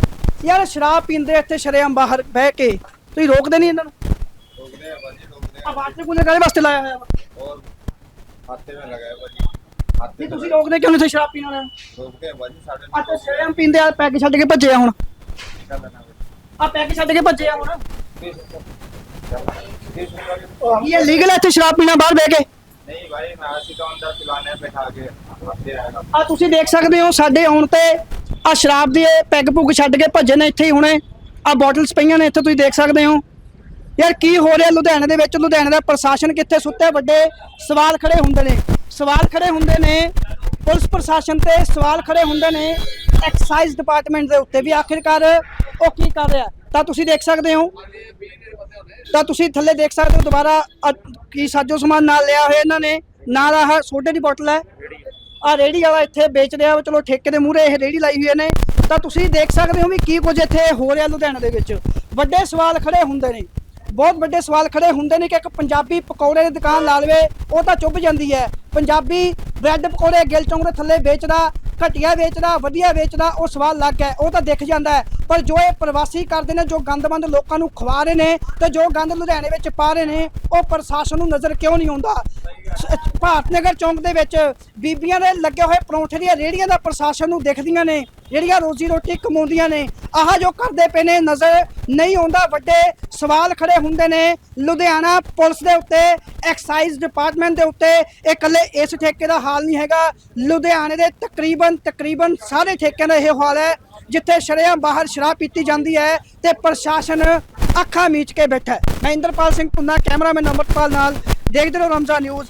ਯਾਰ ਸ਼ਰਾਬ ਪੀਂਦੇ ਇੱਥੇ ਸ਼ਰੇਆਮ ਬਾਹਰ ਬਹਿ ਕੇ ਤੁਸੀਂ ਰੋਕਦੇ ਨਹੀਂ ਇਹਨਾਂ ਨੂੰ? ਰੋਕਦੇ ਆ ਬਾਜੀ ਰੋਕਦੇ ਆ। ਵਾਟਰ ਕੂਲਰ ਕਾਲੇ ਵਾਸਤੇ ਲਾਇਆ ਹੋਇਆ ਵਾ। ਹੋਰ ਹੱਥੇ ਮੈਂ ਲਗਾਇਆ ਬਾਜੀ ਹੱਥੇ ਤੁਸੀਂ ਰੋਕਦੇ ਕਿਉਂ ਨਹੀਂ ਸ਼ਰਾਬ ਪੀਣ ਵਾਲਿਆਂ ਨੂੰ? ਰੋਕਦੇ ਆ ਬਾਜੀ ਪੈਗ ਛੱਡ ਕੇ ਭੱਜੇ ਹੁਣ। ਆ ਪੈਗ ਛੱਡ ਕੇ ਭੱਜੇ ਆ ਹੁਣ। ਇਹ ਲੀਗਲ ਹੈ ਇੱਥੇ ਸ਼ਰਾਬ ਪੀਣਾ ਬਾਹਰ ਬਹਿ ਕੇ? ਨਹੀਂ ਭਾਈ ਮੈਂ ਅਸੀਂ ਤਾਂ ਅੰਦਰ ਚਲਾਣੇ ਬਿਠਾ ਕੇ ਹੱਥੇ ਆਏਗਾ ਆ ਤੁਸੀਂ ਦੇਖ ਸਕਦੇ ਹੋ ਸਾਡੇ ਆਉਣ ਤੇ ਆ ਸ਼ਰਾਬ ਦੇ ਪੈਗ ਪੁੱਗ ਛੱਡ ਕੇ ਭੱਜੇ ਨੇ ਇੱਥੇ ਹੀ ਹੁਣੇ। ਆ ਬੋਟਲਸ ਪਈਆਂ ਨੇ ਇੱਥੇ ਤੁਸੀਂ ਦੇਖ ਸਕਦੇ ਹੋ। ਯਾਰ ਕੀ ਹੋ ਰਿਹਾ ਲੁਧਿਆਣੇ ਦੇ ਵਿੱਚ? ਲੁਧਿਆਣੇ ਦਾ ਪ੍ਰਸ਼ਾਸਨ ਕਿੱਥੇ ਸੁੱਤਾ? ਵੱਡੇ? ਸਵਾਲ ਖੜੇ ਹੁੰਦੇ ਨੇ। ਸਵਾਲ ਖੜੇ ਹੁੰਦੇ ਨੇ। ਪੁਲਿਸ ਪ੍ਰਸ਼ਾਸਨ ਤੇ ਸਵਾਲ ਖੜੇ ਹੁੰਦੇ ਨੇ। ਐਕਸਾਈਜ਼ ਡਿਪਾਰਟਮੈਂਟ ਦੇ ਉੱਤੇ ਵੀ ਆਖਿਰਕਾਰ ਉਹ ਕੀ ਕਰ ਰਿਹਾ? ਤਾਂ ਤੁਸੀਂ ਦੇਖ ਸਕਦੇ ਹੋ। ਤਾਂ ਤੁਸੀਂ ਥੱਲੇ ਦੇਖ ਸਕਦੇ ਹੋ ਦੁਬਾਰਾ ਕੀ ਸਾਜੋ ਸਮਾਨ ਨਾਲ ਲਿਆ ਹੋਇਆ ਇਹਨਾਂ ਨੇ। ਨਾਲ ਆਹ ਸੋਡੇ ਦੀ ਬੋਤਲ ਹੈ। ਆ ਰੇੜੀ ਵਾਲਾ ਇੱਥੇ ਵੇਚ ਰਿਹਾ ਵਾ। ਚਲੋ ਠੇਕੇ ਦੇ ਮੂਹਰੇ ਇਹ ਰੇੜੀ ਲਾਈ ਹੋਈ ਨੇ ਤਾਂ ਤੁਸੀਂ ਦੇਖ ਸਕਦੇ ਹੋ ਵੀ ਕੀ ਕੁਝ ਇੱਥੇ ਹੋ ਰਿਹਾ ਲੁਧਿਆਣਾ ਦੇ ਵਿੱਚ। ਵੱਡੇ ਸਵਾਲ ਖੜੇ ਹੁੰਦੇ ਨੇ। ਬਹੁਤ ਵੱਡੇ ਸਵਾਲ ਖੜੇ ਹੁੰਦੇ ਨੇ ਕਿ ਇੱਕ ਪੰਜਾਬੀ ਪਕੌੜੇ ਦੀ ਦੁਕਾਨ ਲਾ ਲਵੇ, ਉਹ ਤਾਂ ਚੁੱਭ ਜਾਂਦੀ ਹੈ। ਪੰਜਾਬੀ ਬ੍ਰੈਡ ਪਕੌੜੇ ਗਿਲ ਚੌਂਕ ਦੇ ਥੱਲੇ ਵੇਚਦਾ ਘਟੀਆ ਵੇਚਦਾ ਵਧੀਆ ਵੇਚਦਾ ਉਹ ਸਵਾਲ ਲੱਗ ਹੈ ਉਹ ਤਾਂ ਦਿਖ ਜਾਂਦਾ ਹੈ। ਪਰ ਜੋ ਇਹ ਪ੍ਰਵਾਸੀ ਕਰਦੇ ਨੇ, ਜੋ ਗੰਦਮੰਦ ਲੋਕਾਂ ਨੂੰ ਖਵਾ ਰਹੇ ਨੇ ਤੇ ਜੋ ਗੰਦ ਲੁਧਿਆਣੇ ਵਿੱਚ ਪਾ ਰਹੇ ਨੇ, ਉਹ ਪ੍ਰਸ਼ਾਸਨ ਨੂੰ ਨਜ਼ਰ ਕਿਉਂ ਨਹੀਂ ਆਉਂਦਾ? ਸ- ਭਾਰਤ ਨਗਰ ਚੌਂਕ ਦੇ ਵਿੱਚ ਬੀਬੀਆਂ ਦੇ ਲੱਗੇ ਹੋਏ ਪਰੌਂਠੇ ਦੀਆਂ ਰੇੜੀਆਂ ਦਾ ਪ੍ਰਸ਼ਾਸਨ ਨੂੰ ਦੇਖਦੀਆਂ ਨੇ ਜਿਹੜੀਆਂ ਰੋਜ਼ੀ ਰੋਟੀ ਕਮਾਉਂਦੀਆਂ ਨੇ। ਆਹ ਜੋ ਕਰਦੇ ਪਏ ਨੇ, ਨਜ਼ਰ ਨਹੀਂ ਆਉਂਦਾ। ਵੱਡੇ ਸਵਾਲ ਖੜੇ ਹੁੰਦੇ ਨੇ। ਲੁਧਿਆਣਾ ਪੁਲਿਸ ਦੇ ਉੱਤੇ, ਐਕਸਾਈਜ਼ ਡਿਪਾਰਟਮੈਂਟ ਦੇ ਉੱਤੇ ਇਹ ਇਕੱਲੇ ਇਸ ਠੇਕੇ ਦਾ ਹਾਲ ਨਹੀਂ ਹੈਗਾ। ਲੁਧਿਆਣੇ ਦੇ ਤਕਰੀਬਨ ਤਕਰੀਬਨ ਸਾਰੇ ਠੇਕਿਆਂ ਦਾ ਇਹ ਹਾਲ ਹੈ, ਜਿੱਥੇ ਸ਼ਰੇਆਮ ਬਾਹਰ ਸ਼ਰਾਬ ਪੀਤੀ ਜਾਂਦੀ ਹੈ ਤੇ ਪ੍ਰਸ਼ਾਸਨ ਅੱਖਾਂ ਮੀਚ ਕੇ ਬੈਠਾ ਹੈ। ਮੈਂ ਇੰਦਰਪਾਲ ਸਿੰਘ ਪੁੰਨਾ ਕੈਮਰਾਮੈਨ ਅਮਰਪਾਲ ਨਾਲ ਦੇਖਦੇ ਰਹੋ ਰਮਜ਼ਾ ਨਿਊਜ਼।